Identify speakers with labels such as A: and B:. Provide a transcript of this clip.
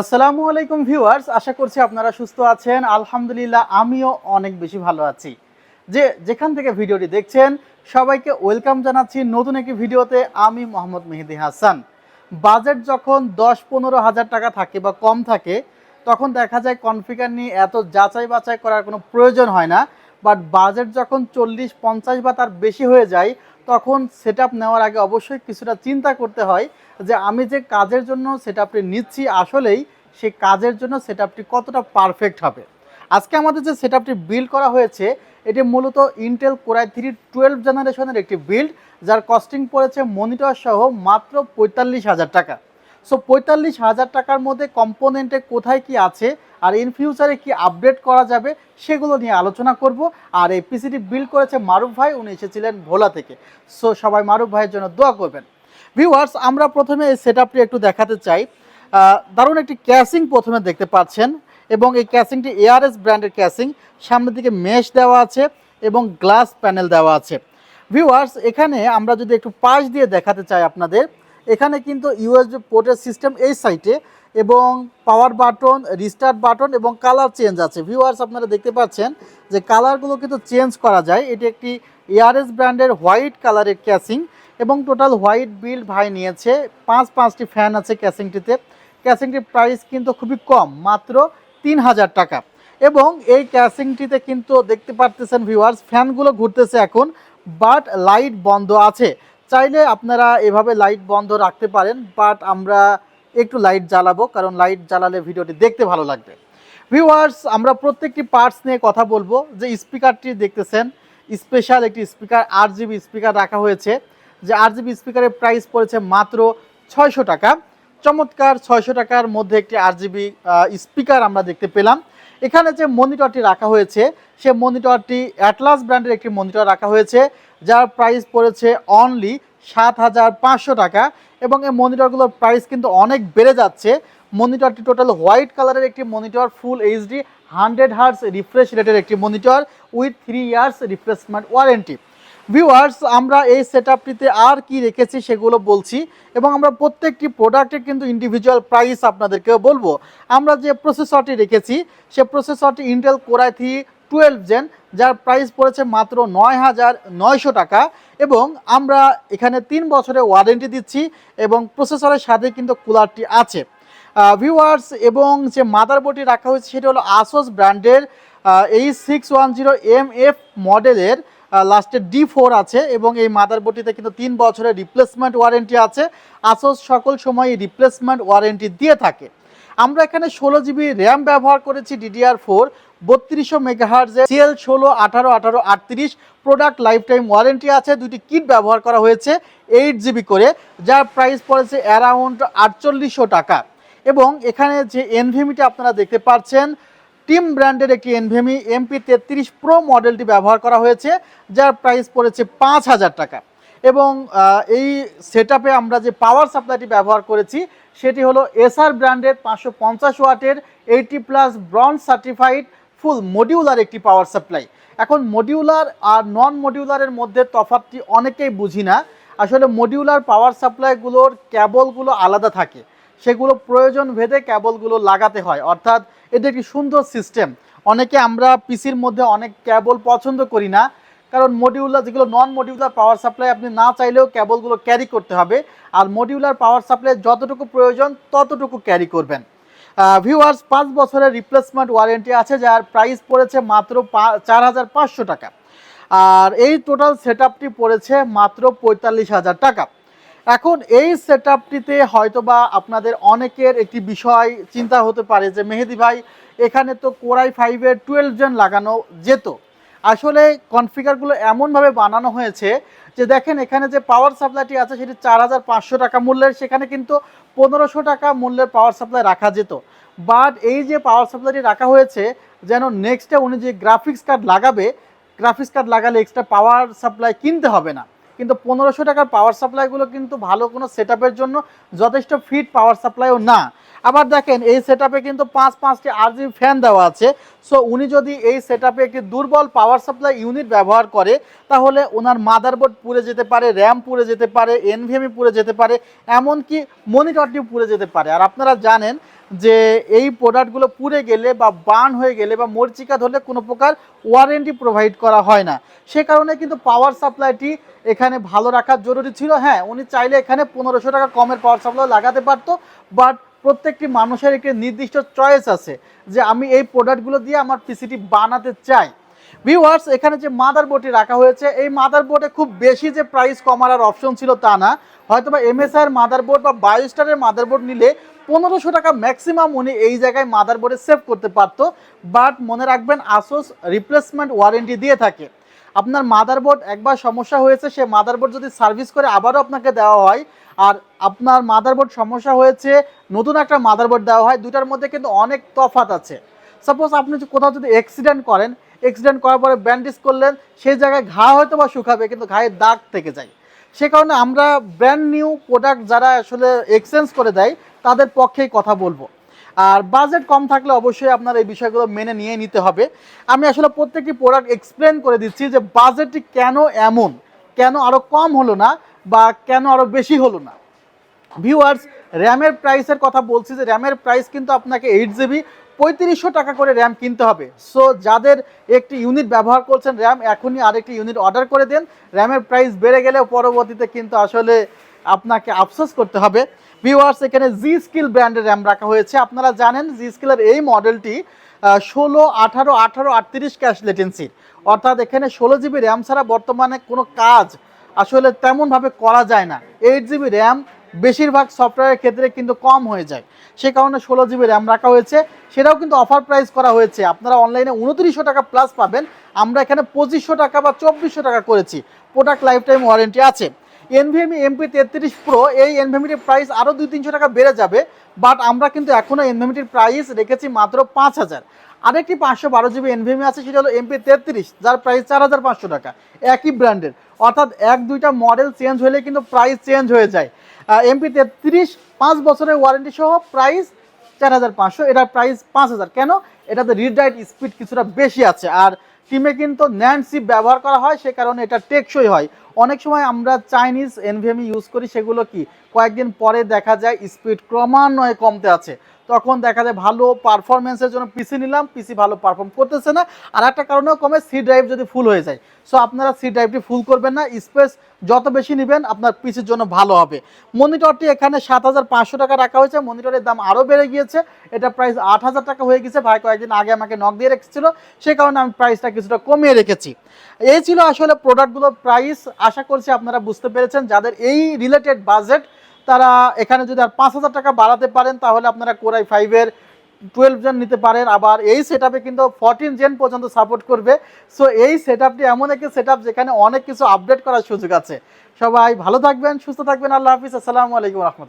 A: আসসালামু আলাইকুম ভিউয়ার্স, আশা করছি আপনারা সুস্থ আছেন। আলহামদুলিল্লাহ, আমিও অনেক বেশি ভালো আছি। যে যেখান থেকে ভিডিওটি দেখছেন, সবাইকে ওয়েলকাম জানাচ্ছি নতুন একটি ভিডিওতে। আমি মোহাম্মদ মেহেদি হাসান। বাজেট যখন দশ পনেরো হাজার টাকা থাকে বা কম থাকে, তখন দেখা যায় কনফিগার নিয়ে এত যাচাই বাছাই করার কোনো প্রয়োজন হয় না। বাট বাজেট যখন চল্লিশ পঞ্চাশ বা তার বেশি হয়ে যায়, তখন সেট নেওয়ার আগে অবশ্যই কিছুটা চিন্তা করতে হয় যে আমি যে কাজের জন্য সেট নিচ্ছি আসলেই সেই কাজের জন্য সেট কতটা পারফেক্ট হবে। আজকে আমাদের যে সেট বিল্ড করা হয়েছে, এটি মূলত ইন্টেল কোরাই থ্রি টুয়েলভ জেনারেশনের একটি বিল্ড যার কস্টিং পড়েছে মনিটর সহ মাত্র পঁয়তাল্লিশ হাজার টাকা। সো পঁয়তাল্লিশ হাজার টাকার মধ্যে কম্পোনেন্টে কোথায় কি আছে আর ইন ফিউচারে কি আপডেট করা যাবে, সেগুলো নিয়ে আলোচনা করব। আর এই পিসিটি বিল্ড করেছে মারুফ ভাই, উনি এসেছিলেন ভোলা থেকে। সো সবাই মারুফ ভাইয়ের জন্য দোয়া করবেন। ভিউয়ার্স আমরা প্রথমে এই সেট একটু দেখাতে চাই। দারুণ একটি ক্যাসিং প্রথমে দেখতে পাচ্ছেন এবং এই ক্যাসিংটি এআরএস ব্র্যান্ডের ক্যাসিং সামনের দিকে মেশ দেওয়া আছে এবং গ্লাস প্যানেল দেওয়া আছে। ভিউয়ার্স এখানে আমরা যদি একটু পাশ দিয়ে দেখাতে চাই আপনাদের, এখানে কিন্তু ইউএসবি পোর্টের সিস্টেম এই সাইটে এবং পাওয়ার বাটন রিস্টার্ট বাটন এবং কালার চেঞ্জ আছে। ভিউয়ার্স আপনারা দেখতে পাচ্ছেন যে কালারগুলো কিন্তু চেঞ্জ করা যায়। এটি একটি এআরএস ব্র্যান্ডের হোয়াইট কালারের ক্যাসিং এবং টোটাল হোয়াইট বিল্ড ভাই নিয়েছে। পাঁচ পাঁচটি ফ্যান আছে ক্যাসিংটিতে ক্যাসিংটির প্রাইস কিন্তু খুবই কম, মাত্র তিন হাজার টাকা। এবং এই ক্যাসিংটিতে কিন্তু দেখতে পারতেছেন ভিউয়ার্স ফ্যানগুলো ঘুরতেছে এখন বাট লাইট বন্ধ আছে। চাইলে আপনারা এভাবে লাইট বন্ধ রাখতে পারেন বাট আমরা একটু লাইট জ্বালাবো, কারণ লাইট জ্বালালে ভিডিওটি দেখতে ভালো লাগবে। ভিউয়ার্স আমরা প্রত্যেকটি পার্টস নিয়ে কথা বলব। যে স্পিকারটি দেখতেছেন স্পেশাল একটি স্পিকার আট জিবি স্পিকার রাখা হয়েছে। যে আট জিবি স্পিকারের প্রাইস পড়েছে মাত্র ছয়শো টাকা। চমৎকার ছয়শো টাকার মধ্যে একটি আট জিবি স্পিকার আমরা দেখতে পেলাম। এখানে যে মনিটরটি রাখা হয়েছে সে মনিটরটি অ্যাটলাস ব্র্যান্ডের একটি মনিটর রাখা হয়েছে, যার প্রাইস পড়েছে অনলি সাত হাজার পাঁচশো টাকা এবং এই মনিটরগুলোর প্রাইস কিন্তু অনেক বেড়ে যাচ্ছে। মনিটরটি টোটাল হোয়াইট কালারের একটি monitor full HD hundred hertz refresh রেটের একটি monitor with three years replacement warranty viewers আমরা এই সেট আপটিতে আর কি রেখেছি সেগুলো বলছি এবং আমরা প্রত্যেকটি প্রোডাক্টের কিন্তু ইন্ডিভিজুয়াল প্রাইস আপনাদেরকে বলব। আমরা যে প্রসেসরটি রেখেছি, সে প্রসেসরটি Intel core i three twelve gen যার প্রাইস পড়েছে মাত্র নয় হাজার নয়শো টাকা এবং আমরা এখানে তিন বছরের ওয়ারেন্টি দিচ্ছি এবং প্রসেসরের সাথে কিন্তু কুলারটি আছে। ভিউয়ার্স এবং যে মাদারবোর্ডটি রাখা হয়েছে, সেটি হলো আসোস ব্র্যান্ডের এই six one zero M F মডেলের লাস্টে ডি ফোর আছে এবং এই মাদারবোর্ডটিতে কিন্তু তিন বছরের রিপ্লেসমেন্ট ওয়ারেন্টি আছে। আসোস সকল সময় রিপ্লেসমেন্ট ওয়ারেন্টি দিয়ে থাকে। আমরা এখানে ষোলো জিবি র্যাম ব্যবহার করেছি ডিডিআর ফোর বত্রিশশো মেগাহার্জের সিএল ষোলো, আঠারো আঠারো, আটত্রিশ প্রোডাক্ট লাইফ টাইম ওয়ারেন্টি আছে। দুটি কিট ব্যবহার করা হয়েছে এইট জিবি করে, যার প্রাইস পড়েছে অ্যারাউন্ড আটচল্লিশশো টাকা। এবং এখানে যে এনভিএমিটি আপনারা দেখতে পাচ্ছেন টিম ব্র্যান্ডের একটি এনভিএমি এমপি তেত্রিশ প্রো মডেলটি ব্যবহার করা হয়েছে, যার প্রাইস পড়েছে পাঁচ হাজার টাকা। এবং এই সেট আমরা যে পাওয়ার সাপ্লাইটি ব্যবহার করেছি, সেটি হলো এসআর ব্র্যান্ডের পাঁচশো পঞ্চাশ ওয়াটের eighty plus bronze certified full modular একটি পাওয়ার সাপ্লাই। এখন মডিউলার আর নন মডিউলারের মধ্যে তফাৎটি অনেকেই বুঝি না। আসলে মডিউলার পাওয়ার সাপ্লাইগুলোর ক্যাবলগুলো আলাদা থাকে। সেগুলো প্রয়োজন ভেদে ক্যাবলগুলো লাগাতে হয়। অর্থাৎ এটা একটি সুন্দর সিস্টেম অনেকে আমরা পিসির মধ্যে অনেক ক্যাবল পছন্দ করি না, কারণ মডিউলার যেগুলো নন মডিউলার পাওয়ার সাপ্লাই আপনি না চাইলেও ক্যাবলগুলো ক্যারি করতে হবে। আর মডিউলার পাওয়ার সাপ্লাই যতটুকু প্রয়োজন, ততটুকু ক্যারি করবেন। ভিউয়ার্স পাঁচ বছরের রিপ্লেসমেন্ট ওয়ারেন্টি আছে, যার প্রাইস পড়েছে মাত্র চার হাজার পাঁচশো টাকা। আর এই টোটাল সেট পড়েছে মাত্র পঁয়তাল্লিশ হাজার টাকা। এখন এই সেট আপটিতে হয়তোবা আপনাদের অনেকের একটি বিষয় চিন্তা হতে পারে যে, মেহেদি ভাই, এখানে তো কোরাই ফাইভের টুয়েলভ জেন লাগানো যেত। আসলে কনফিগারগুলো এমনভাবে বানানো হয়েছে যে, দেখেন এখানে যে পাওয়ার সাপ্লাইটি আছে সেটি চার হাজার পাঁচশো টাকা মূল্যের, সেখানে কিন্তু পনেরোশো টাকা মূল্যের পাওয়ার সাপ্লাই রাখা যেত। বাট এই যে পাওয়ার সাপ্লাইটি রাখা হয়েছে, যেন নেক্সটে উনি যে গ্রাফিক্স কার্ড লাগাবে গ্রাফিক্স কার্ড লাগালে এক্সট্রা পাওয়ার সাপ্লাই কিনতে হবে না। কিন্তু পনেরোশো টাকার পাওয়ার সাপ্লাইগুলো কিন্তু ভালো কোনো সেট জন্য যথেষ্ট ফিট পাওয়ার সাপ্লাইও না। আবার দেখেন, এই সেট কিন্তু পাঁচ পাঁচটি আর ফ্যান দেওয়া আছে। সো উনি যদি এই সেট একটি দুর্বল পাওয়ার সাপ্লাই ইউনিট ব্যবহার করে, তাহলে ওনার মাদারবোর্ড পুড়ে যেতে পারে র্যাম পুড়ে যেতে পারে এনভিএমই পুড়ে যেতে পারে, এমনকি মনিটরটিও পুড়ে যেতে পারে। আর আপনারা জানেন যে এই প্রোডাক্টগুলো পুড়ে গেলে বা বার্ন হয়ে গেলে বা মরচিকা ধরলে কোনো প্রকার ওয়ারেন্টি প্রোভাইড করা হয় না। সে কারণে কিন্তু পাওয়ার সাপ্লাইটি এখানে ভালো রাখা জরুরি ছিল। হ্যাঁ উনি চাইলে এখানে পনেরোশো টাকা কমের পাওয়ার সাপ্লাই লাগাতে পারতো বাট প্রত্যেকটি মানুষের একটি নির্দিষ্ট চয়েস আছে যে আমি এই প্রোডাক্টগুলো দিয়ে আমার পিসিটি বানাতে চাই। ভিউয়ার্স এখানে যে মাদার বোর্ডটি রাখা হয়েছে, এই মাদার বোর্ডে খুব বেশি যে প্রাইস কমার অপশন ছিল তা না। হয়তো বা এমএসআই এর মাদার বোর্ড বা বায়োস্টারের মাদার বোর্ড নিলে পনেরোশো টাকা ম্যাক্সিমাম উনি এই জায়গায় মাদার বোর্ডে সেভ করতে পারতো। বাট মনে রাখবেন আসোস রিপ্লেসমেন্ট ওয়ারেন্টি দিয়ে থাকে। আপনার মাদারবোর্ড একবার সমস্যা হয়েছে, সে মাদারবোর্ড যদি সার্ভিস করে আবারও আপনাকে দেওয়া হয়। আর আপনার মাদারবোর্ড সমস্যা হয়েছে, নতুন একটা মাদারবোর্ড দেওয়া হয় দুটার মধ্যে কিন্তু অনেক তফাত আছে। সাপোজ আপনি কোথাও যদি অ্যাক্সিডেন্ট করেন অ্যাক্সিডেন্ট করার পরে ব্যান্ডেজ করলেন, সেই জায়গায় ঘা হয়তো বা শুকাবে, কিন্তু ঘায়ের দাগ থেকে যায়। সে কারণে আমরা ব্র্যান্ড নিউ প্রোডাক্ট যারা আসলে এক্সচেঞ্জ করে দেয়, তাদের পক্ষেই কথা বলব। আর বাজেট কম থাকলে অবশ্যই আপনার এই বিষয়গুলো মেনে নিয়ে নিতে হবে। আমি আসলে প্রত্যেকটি প্রোডাক্ট এক্সপ্লেন করে দিচ্ছি যে বাজেটটি কেন এমন, কেন আরও কম হলো না, বা কেন আরও বেশি হলো না। ভিউয়ার্স র্যামের প্রাইসের কথা বলছি যে র্যামের প্রাইস কিন্তু আপনাকে এইট জিবি পঁয়ত্রিশশো টাকা করে র্যাম কিনতে হবে। সো যাদের একটি ইউনিট ব্যবহার করছেন র্যাম, এখনই আরেকটি ইউনিট অর্ডার করে দেন। র্যামের প্রাইস বেড়ে গেলেও পরবর্তীতে কিন্তু আসলে আপনাকে আফসোস করতে হবে। ভিউয়ার্স এখানে জি স্কিল ব্র্যান্ডের র্যাম রাখা হয়েছে। আপনারা জানেন জি স্কিলের এই মডেলটি ষোলো, আঠারো আঠারো, আটত্রিশ ক্যাশ লেটেন্সির অর্থাৎ এখানে ষোলো জিবি র্যাম ছাড়া বর্তমানে কোনো কাজ আসলে তেমনভাবে করা যায় না। এইট জিবি র্যাম বেশিরভাগ সফটওয়্যারের ক্ষেত্রে কিন্তু কম হয়ে যায়। সে কারণে ষোলো জিবি র্যাম রাখা হয়েছে। সেটাও কিন্তু অফার প্রাইস করা হয়েছে। আপনারা অনলাইনে উনত্রিশশো টাকা প্লাস পাবেন। আমরা এখানে পঁচিশশো টাকা বা চব্বিশশো টাকা করেছি। প্রোডাক্ট লাইফ টাইম ওয়ারেন্টি আছে এনভিএমি এমপি তেত্রিশ প্রো এই এনভিএমিটির প্রাইস আরও দুই তিনশো টাকা বেড়ে যাবে। বাট আমরা কিন্তু এখনও এনভিএমিটির প্রাইস রেখেছি মাত্র পাঁচ হাজার। আরেকটি পাঁচশো বারো জিবি এনভিএমি আছে, সেটা হলো এমপি তেত্রিশ, যার প্রাইস চার হাজার পাঁচশো টাকা। একই ব্র্যান্ডের অর্থাৎ এক দুইটা মডেল চেঞ্জ হলে কিন্তু প্রাইস চেঞ্জ হয়ে যায়। এমপি তেত্রিশ পাঁচ বছরের ওয়ারেন্টি সহ প্রাইস চার হাজার পাঁচশো, এটার প্রাইস পাঁচ হাজার। কেন? এটাতে রিডাইট স্পিড কিছুটা বেশি আছে। আর টিমে কিন্তু ন্যান্ড সিপ ব্যবহার করা হয়, সে কারণে এটা টেকসই হয়। অনেক সময় আমরা চাইনিজ এনভিএমি ইউজ করি, সেগুলো কি? কয়েকদিন পরে দেখা যায় স্পিড ক্রমান্বয়ে কমতে আছে। তখন দেখা যায় ভালো পারফরমেন্সের জন্য পিসি নিলাম পিসি ভালো পারফর্ম করতেছে না। আর একটা কারণেও কমে সি ড্রাইভ যদি ফুল হয়ে যায়। সো আপনারা সি ড্রাইভটি ফুল করবেন না স্পেস যত বেশি নেবেন, আপনার পিসির জন্য ভালো হবে। মনিটরটি এখানে সাত হাজার পাঁচশো টাকা রাখা হয়েছে মনিটরের দাম আরও বেড়ে গিয়েছে। এটা প্রাইস আট হাজার টাকা হয়ে গেছে ভাই কয়েকদিন আগে আমাকে নক দিয়ে রেখেছিল। সে কারণে আমি প্রাইসটা কিছুটা কমিয়ে রেখেছি। এই ছিল আসলে প্রোডাক্টগুলোর প্রাইস আশা করছি আপনারা বুঝতে পেরেছেন, যাদের এই রিলেটেড বাজেট তারা এখানে যদি আর পাঁচ হাজার টাকা বাড়াতে পারেন, তাহলে আপনারা কোরাই ফাইভের টুয়েলভ জেন নিতে পারেন। আবার এই সেট কিন্তু ফোরটিন জেন পর্যন্ত সাপোর্ট করবে। সো এই সেট এমন একটি সেট যেখানে অনেক কিছু আপডেট করার সুযোগ আছে। সবাই ভালো থাকবেন, সুস্থ থাকবেন। আল্লাহ হাফিজ। আসসালামু আলাইকুম রহমতুল্লাহ।